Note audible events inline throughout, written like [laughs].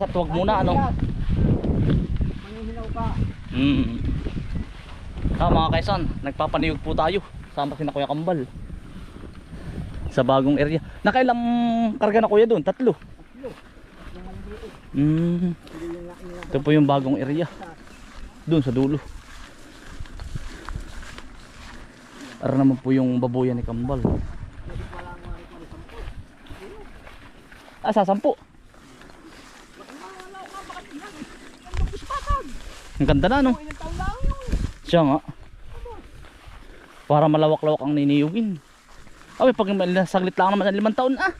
At wag muna ano. Manghihinaw ka. Mm. Ah, mga kaisan, nagpapaniyog po tayo. Sama si na Kuya Kambal. Sa bagong area. Nakailang karga na kuya doon? Tatlo. Tatlo. Mm. Ito po yung bagong area. Doon sa dulo. Ara naman po yung baboyan ni Kambal. Ah, sasampu. Wala nga bakit yan? Ang lubos patag. Ang ganda na no. Siya nga. Para malawak-lawak ang niniyugin. Ay, pag saglit lang naman ang limang taon ah.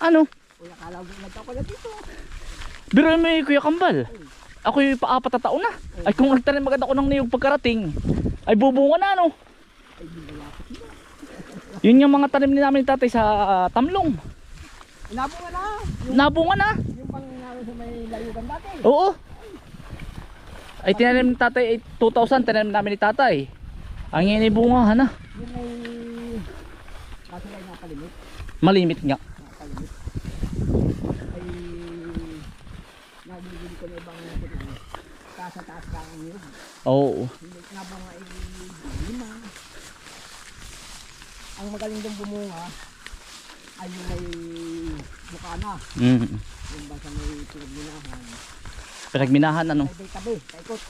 Ano? Kuya, kala mo nagtaw ka na dito. Biro may Kuya Kambal. Ako yung paapat na taon na. Ay kung nagtanim maganda ako ng niyog pagkarating, ay bubunga na nila? Yun yung mga tanim ni namin ni tatay sa ah, Tamlong. Inabo nga na. Yung, Nabunga na. yung pang naroon sa may layugan dati. Oo. Ay tinanim ni tatay, ay 2,000 tinanim namin ni tatay. Ang inibungahan na. Yung may... Kaso lang. Malimit nga. Ay... Nabibili ko na ibang. Taas na taas lang ang niyog. Oo. Hindi nabang ay lima. Ang magaling dong bumunga ay yung may mukha na. Mm. Yung basta may pinagminahan. Pinagminahan ano. Ay, tabi, kaikot.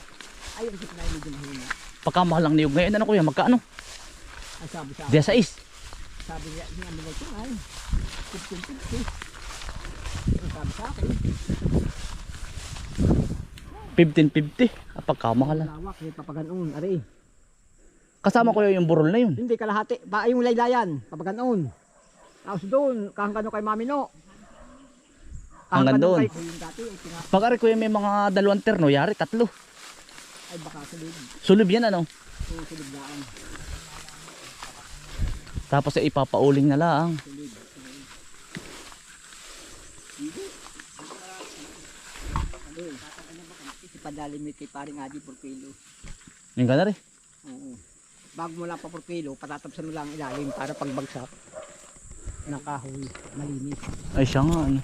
Ay, yung na medyo mahina. Pagkamahal ang niyog ngayon ano kuya, magkaano? Ang sabi sa Diya sa is. sabi niya, niya ano ito ay, 15-50. Ang sabi sa akin, 1550. Ah, pagkamahal lang. lawak, may papaganoon, ari. Kasama ko yung burol na yun. Hindi kalahati, ba yung laylayan, papaganoon. Tapos doon, kahangkano kay Mami No. Hanggang doon. Pag ari kuya may mga dalawang terno, yari tatlo. ay baka sulid, Sulib yan ano. yung sulidlaan. Tapos ay ipapauling na lang. Ano, ipadali mo kay paring adi por kilo. Yung gana rin. Oo. Bago mo lang pa por kilo, patatapsan mo lang ang ilalim para pagbagsak ng kahoy, malinis. Ay siya nga ano.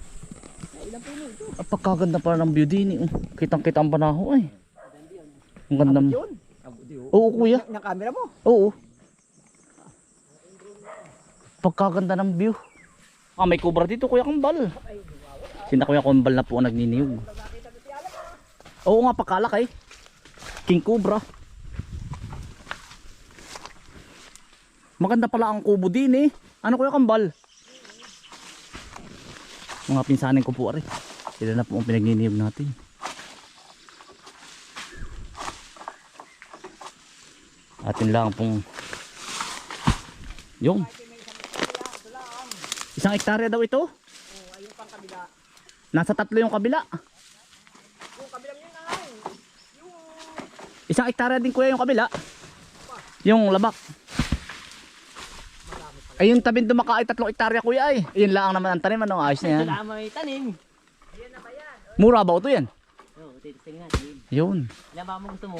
Pagkaganda pala ng view din eh. Kitang kita ang banaho ay. Ang ganda oh. Oo kuya. Ng camera mo. Oo. Pagkaganda ng view. Ah, may kubra dito kuya Kambal. Sina kuya Kambal na po ang nagniniyog. Oo nga, pagkalak eh. King Cobra. Maganda pala ang kubo din eh. Ano kuya Kambal? Mga pinsanin ko po ari. Sila na po ang pinagniniyog natin. Atin lang pong yung isang hektarya daw ito. Ayun pang kabila. Nasa tatlo yung kabila. Yung kabilang yun. Yung Isang hektarya din kuya yung kabila. Yung labak. Ay yung tabing dumaka ay tatlong hektarya kuya ay. Yun lang naman ang tanim ano ayos na yan. Wala may tanim. Mura ba ito yan? Oo, titingnan. Yun. Ilan ba mo gusto mo?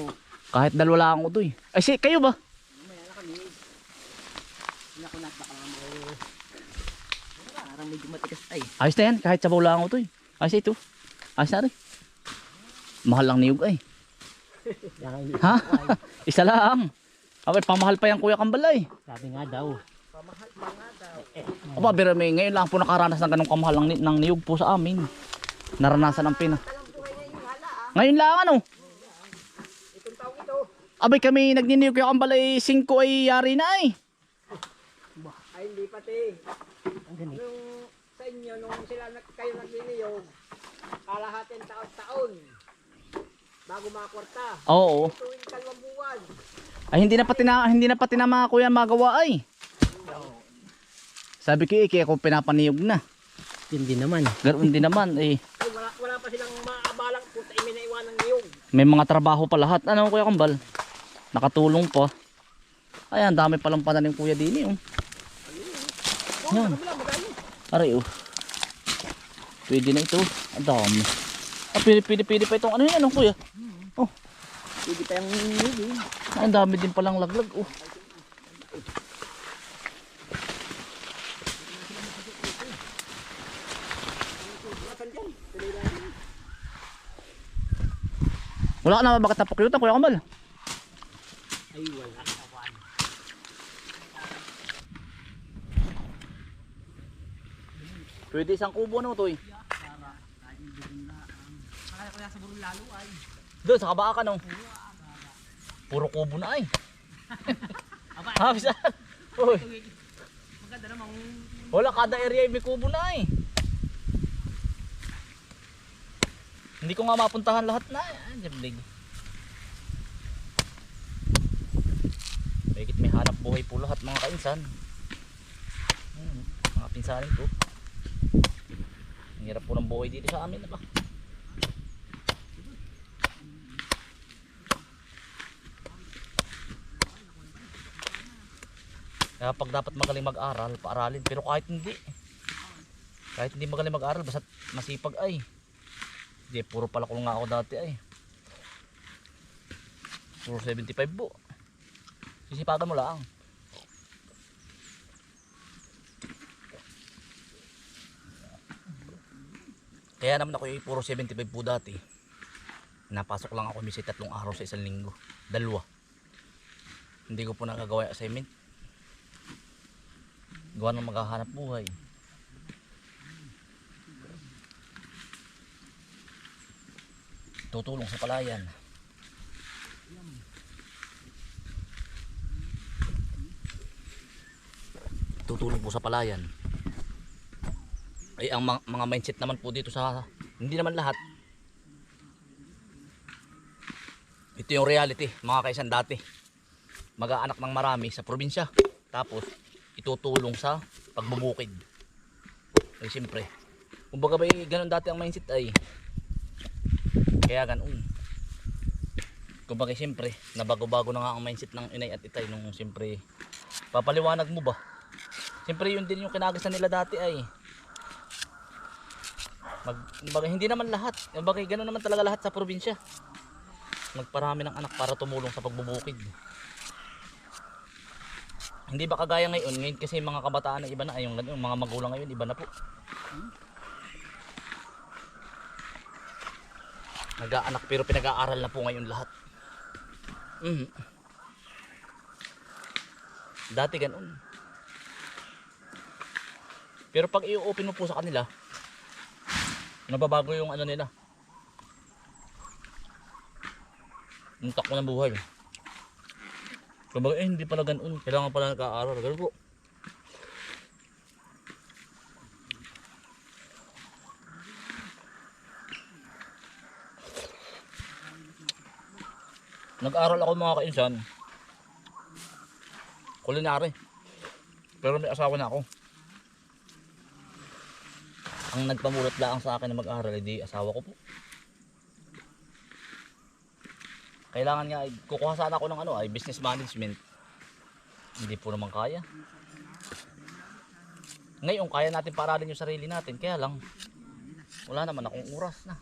Kahit dalawa lang ito eh. Ay si kayo ba? Mamaya na kami. Nakunat baka mo. Parang medyo matigas ay. Ayos na yan. Kahit sabaw lang ito eh. Ayos ito. Ayos na rin. Mahal lang niyog ay. [laughs] Ha? Isa lang. Okay, pamahal pa yan kuya Kambalay. Sabi nga daw. Aba, pero may ngayon lang po nakaranas ng ganong kamahal ng, ng niyog po sa amin. Naranasan ng pina. Ngayon lang ano? Itong taong ito. Abay kami nagniniyog kayo kambalay 5 ay yari na ay. Ay hindi pati. Nung sa inyo, nung sila kayo nagniniyog, kalahating taon-taon. Bago makakwarta. Oo. Tuwing dalawang buwan. Ay hindi na pati na hindi na pati na mga kuya magawa ay. Sabi ko eh, kaya ako pinapaniyog na. Hindi naman. Ganoon din naman eh. Ay, wala, wala pa silang maabalang na iwan ng niyog. May mga trabaho pa lahat. Ano kuya kambal? Nakatulong pa. Ay, ang dami palang pananim kuya din eh. Oh. Kabila, madami. Aray oh. Pwede na ito. Ang dami. Ah, pwede, pwede, pwede pa itong ano yan, ano kuya? Oh, Hindi pa yung niyog eh. ang dami din palang laglag. Oh. Nasaan dyan? Tuloy lang. Wala ka na bakit napakyutan, Kuya Kamal. Ay, wala. Pwede isang kubo no, Toy. Kaya kaya sa burong lalo ay. Doon, sa kabaka no. Puro kubo na ay. [laughs] Aba, Ha, bisa. Uy, maganda namang wala kada area ay may kubo na ay. Hindi ko nga mapuntahan lahat na. Ah, jablig. Bakit may hanap buhay po lahat mga kainsan. Hmm, mga pinsanin ko. Ang hirap po ng buhay dito sa amin. Aba. Kaya pag dapat magaling mag-aral, paaralin. Pero kahit hindi. Kahit hindi magaling mag-aral, basta masipag ay. Hindi, puro pala ko nga ako dati ay. Puro 75 po. Sisipagan mo lang. Kaya naman ako yung puro 75 po dati. Napasok lang ako misi tatlong araw sa isang linggo. Dalawa. Hindi ko po nakagawa yung assignment. Gawa ng maghahanap buhay. Tutulong sa palayan. Tutulong po sa palayan. Ay ang mga, mindset naman po dito sa hindi naman lahat. Ito yung reality, mga kaisan dati. Mag-aanak ng marami sa probinsya. Tapos itutulong sa pagbubukid. Ay siyempre. Kumbaga ba ganun dati ang mindset ay. Kaya ganun. Kumbaga siyempre, nabago-bago na nga ang mindset ng inay at itay nung siyempre papaliwanag mo ba? Siyempre yun din yung kinagasan nila dati ay. Mag, kumbaga, hindi naman lahat. Kumbaga ganun naman talaga lahat sa probinsya. Magparami ng anak para tumulong sa pagbubukid. Hindi ba kagaya ngayon? Ngayon kasi mga kabataan na iba na, ay yung ganun, mga magulang ngayon iba na po. Nag-aanak pero pinag-aaral na po ngayon lahat. Mhm. Dati ganun. Pero pag i-open mo po sa kanila, nababago yung ano nila. Yung takbo ng buhay. Kumbaga, eh, hindi pala ganun. Kailangan pala nag-aaral. Ganun po. Nag-aral ako mga kainsan. Kulinary. Pero may asawa na ako. Ang nagpamulat lang sa akin na mag-aral, hindi asawa ko po. Kailangan nga, ay- kukuha sana ako ng ano, ay business management. Hindi po naman kaya. Ngayon, kaya natin paralin yung sarili natin. Kaya lang, wala naman akong oras na.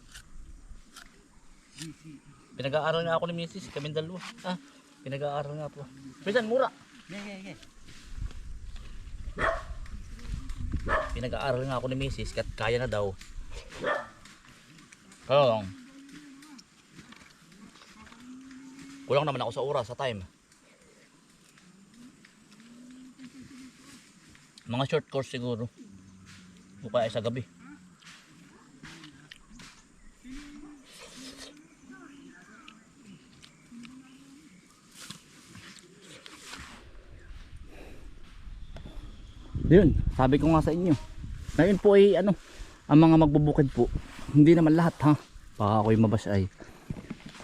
Pinag-aaral nga ako ni Mrs. Kaming dalawa. Ah, pinag-aaral nga po. Minsan, mura. Yeah, yeah, yeah. Pinag-aaral nga ako ni Mrs. Kat kaya na daw. Kaya lang. Kulang naman ako sa oras, sa time. Mga short course siguro. O kaya sa gabi. Yun, sabi ko nga sa inyo. Ngayon po ay ano, ang mga magbubukid po, hindi naman lahat ha. Baka ako'y mabas ay.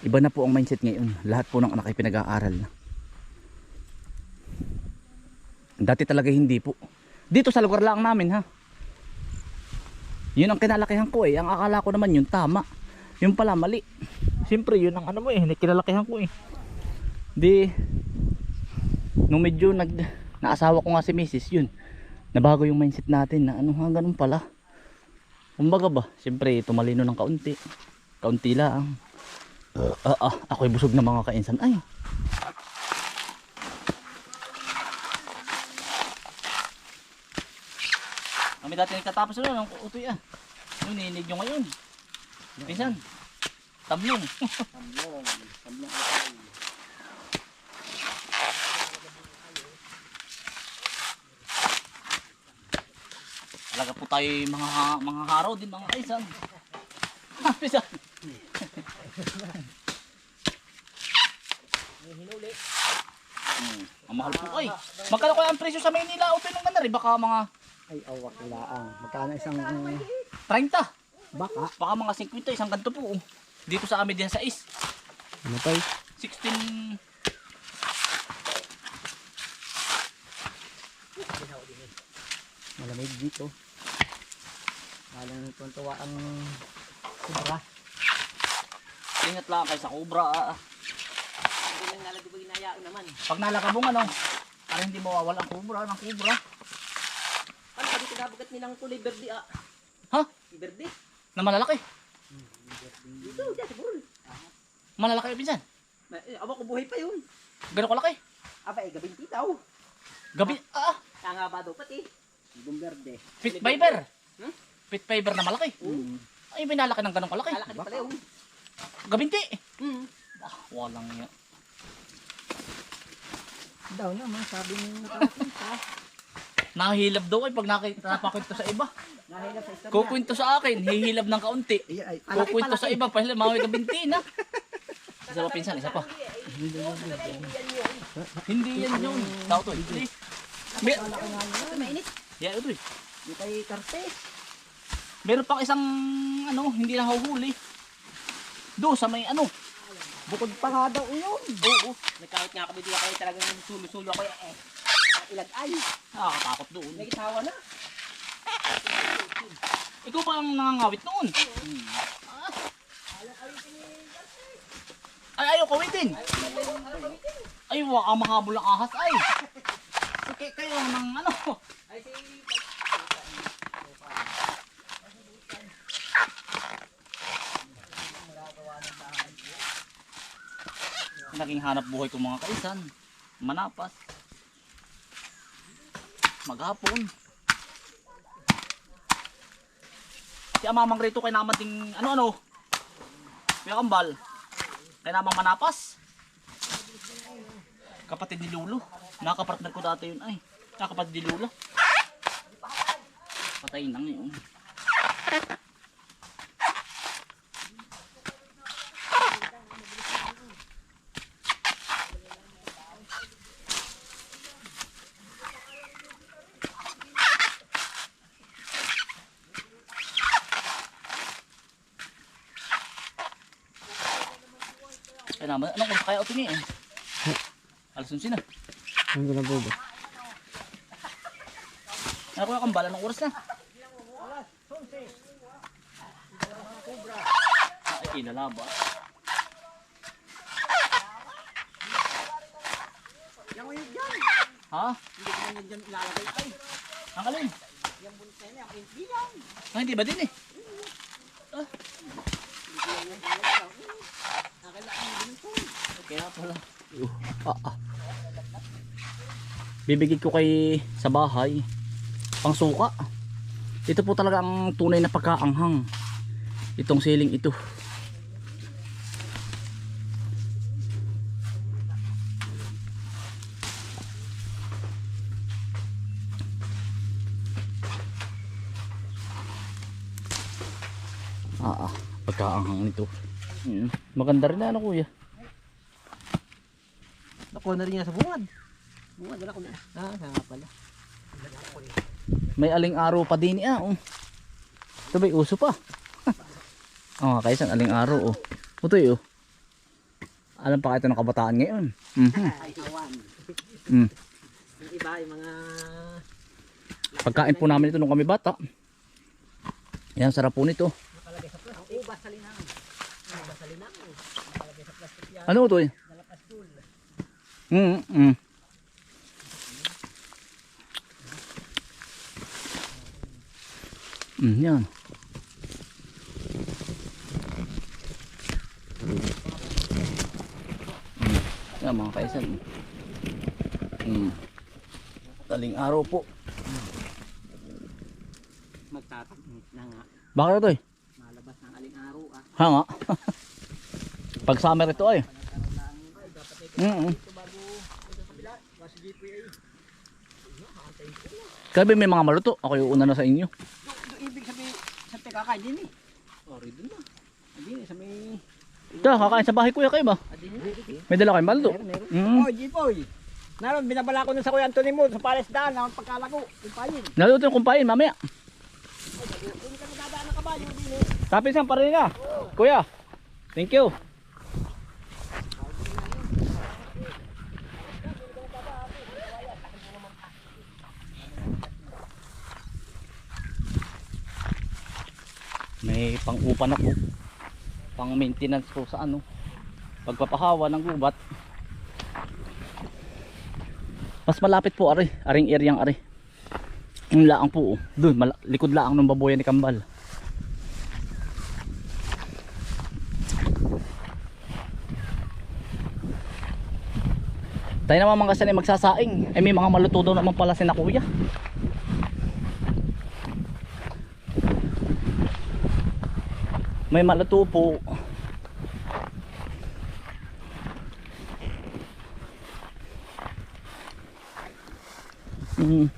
Iba na po ang mindset ngayon. Lahat po ng anak ay pinag-aaral na. Dati talaga hindi po. Dito sa lugar lang namin ha. Yun ang kinalakihan ko eh. Ang akala ko naman yun tama. Yung pala mali. Siyempre yun ang ano mo eh. Kinalakihan ko eh. Di, nung medyo nag, naasawa ko nga si Mrs. yun nabago yung mindset natin na ano ha ganun pala. Kumbaga ba siyempre tumalino ng kaunti. Kaunti lang. Ah ah ako'y busog na mga kainsan. Ay! Kami dati nagtatapos na ng utoy ah. Yung ninig nyo ngayon? Pinsan Tamlong. [laughs] Tamlong. Tamlong Talaga po tayo mga mga haraw din mga kaisan. Pisan. Hinuli. Hmm, ang mahal po ay. Magkano kaya ang presyo sa Maynila o pinong na rin? Baka mga Ay, awak ilaang. Magkano isang 30. baka? Baka mga 50 isang ganito po. Dito sa amin din sa is. Ano pa 16 Malamig dito. Malang tuntua ang kubra. Ingat lang kayo sa cobra. ah. Hindi lang nalagay ginayaan naman. Pag nalakabong ano, para hindi mawawala ang cobra ng cobra. Ano pa dito nabagat nilang kulay verde ah? Ha? Verde? Na malalaki. Dito, dyan siguro. Malalaki pinsan. Ma- eh, Awa ko buhay pa yun. Ganun kalaki. Aba eh, gabing titaw. Gabi, ah, Tanga ba daw pati? Ibong berde. pit fiber. Hmm? Pit fiber na malaki. Mm. Ay, binalaki ng ganun kalaki. Kalaki din pala yun. Gabinti. Hmm. Ah, walang yan. Daw naman, sabi ni. [laughs] Nahihilab daw ay pag nakita napakwento sa iba. Nahila sa istorya. Kukwento sa akin, hihilab ng kaunti. Kukwento sa iba, pahila mga gabinti na. [laughs] Isa pa pinsan, isa pa. Hindi yan yun. Tao to, hindi. Mer Ito mainit. yeah, ito eh. Yung kay Cartes. Meron pang isang ano, hindi na huli. Do sa may ano. Bukod pa nga daw yun. Oo. Nagkawit nga kami diya kayo talagang sulo-sulo ako eh. Ilag ay. Nakakatakot doon. Nagitawa na. Ikaw pa ang nangangawit noon. Ay, ayaw kawitin. Ay, waka mahabol ang ahas ay. Okay, kayo ng ano. Ay si... Naging hanap buhay ko mga kaisan. Manapas. Maghapon. Si amamang rito kay naman ting ano ano. Kuya Kambal. Kay namang manapas. Kapatid ni Lulo. Nakapartner ko dati yun ay. Nakapatid ni Lulo. Patay nang yun. Kaya naman, anong kung kaya o tingi eh? Alas 11 na. Ang gula po ba? Ano kuya kambala ng oras na? Ay, ilalaba. Yan mo yun dyan. Ha? Hindi ko na yun dyan ilalagay ay. Ang alin? Yan bunot na yan. Ang hindi yan. Ah, hindi ba din eh? Hindi Bibigay ko kay sa bahay pang suka. Ito po talaga ang tunay na pagkaanghang. Itong siling ito. Ah, ah, pagkaanghang nito. Mm, maganda rin na ano kuya. Nakuha na rin niya sa bungad. Bungad, wala ko na. Ah, nga pala. May aling araw pa din ah. Oh. Ito ba'y uso pa? [laughs] oh, kaysan aling araw oh. Ito oh. Alam pa kayo ito ng kabataan ngayon. Mhm. Ay, awan. Mm. Yung iba, yung mga... Pagkain po namin ito nung kami bata. Yan, sarap po nito. Ang ubas sa linang. Ang ubas sa linang. Nakalagay sa plastic yan. Ano ito eh? Mm, mm. Mm, yan. Mm. Yan mga kaisan. Mm. Taling araw po. Magtataknit na nga. Bakit ito eh? Malabas ng aling araw ah. Ha nga. [laughs] Pag summer ito ay. Mm Kabi may mga maluto. Ako yung una na sa inyo. Do, ibig sabihin, sa tikakay din eh. Oh, rin na. Hindi sa may... Ito, kakain sa bahay kuya kayo ba? Adin May dala kayong meron. Mm. Oh, Jipoy. Naroon, binabala ko nun sa Kuya Anthony mo, sa Pares Daan, ang pagkalako, yung payin. Naluto yung kumpain mamaya. Hindi ka nadadaan ng kabayo din eh. Tapos yan pa rin nga. Kuya. Thank you. May pang-upa na po. Pang-maintenance po sa ano. Pagpapahawa ng gubat. Mas malapit po ari, aring areang ari. Yung laang po, oh. mala- likod laang ng baboyan ni Kambal. Tayo naman mga kasi magsasaing. Ay may mga maluto daw naman pala si na kuya. May maluto po. Mm.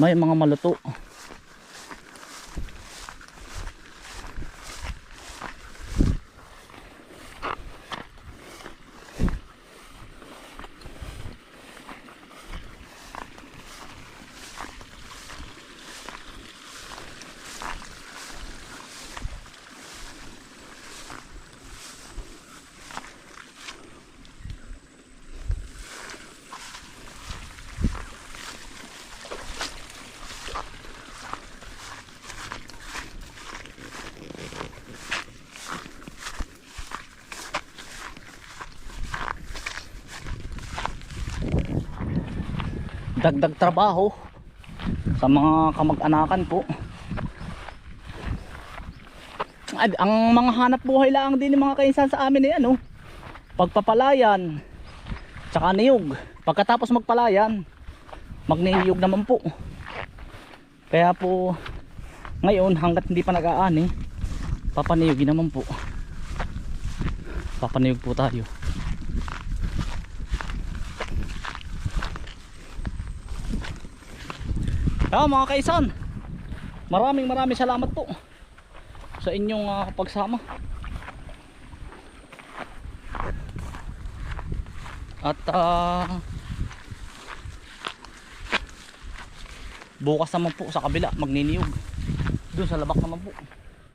May mga maluto. Dagdag trabaho sa mga kamag-anakan po. Ay, ang mga hanap buhay lang din ng mga kainsan sa amin ay ano, pagpapalayan, tsaka niyog. Pagkatapos magpalayan, magniyog naman po. Kaya po, ngayon hanggat hindi pa nag-aani, papaniyogin naman po. Papaniyog po tayo. Ah, mga kaisan. Maraming maraming salamat po sa inyong ah, pagsama. At ah, bukas naman po sa kabila magniniyog. Doon sa labak naman po.